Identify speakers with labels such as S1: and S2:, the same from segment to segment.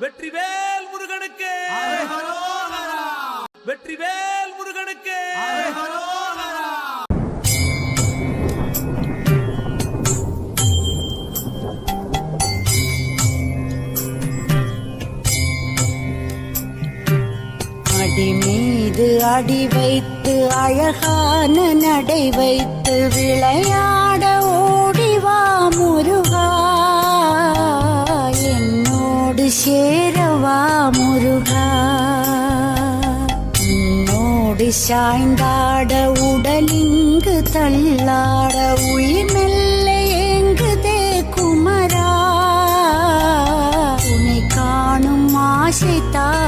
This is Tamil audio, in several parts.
S1: வெற்றிவேல் முருகனுக்கு. வெற்றிவேல் முருகனுக்கு.
S2: அடி மீது அடி வைத்து அழகான நடை வைத்து விளையாட சாய்ந்தாட உடலிங்கு தள்ளாட உயிர் மெல்ல ஏங்குதே குமரா. உனை காணும் ஆசைத்தான் குறைவா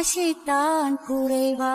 S2: ஆசைத்தான் குறைவா?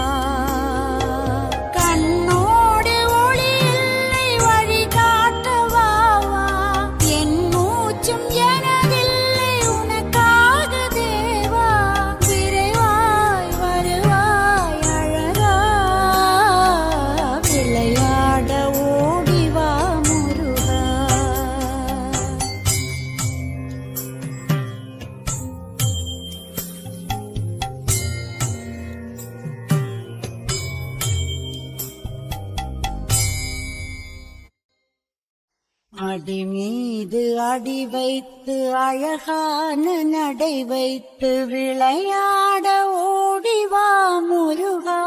S2: அடி மீது அடி வைத்து அழகான நடை வைத்து விளையாட ஓடிவா முருகா.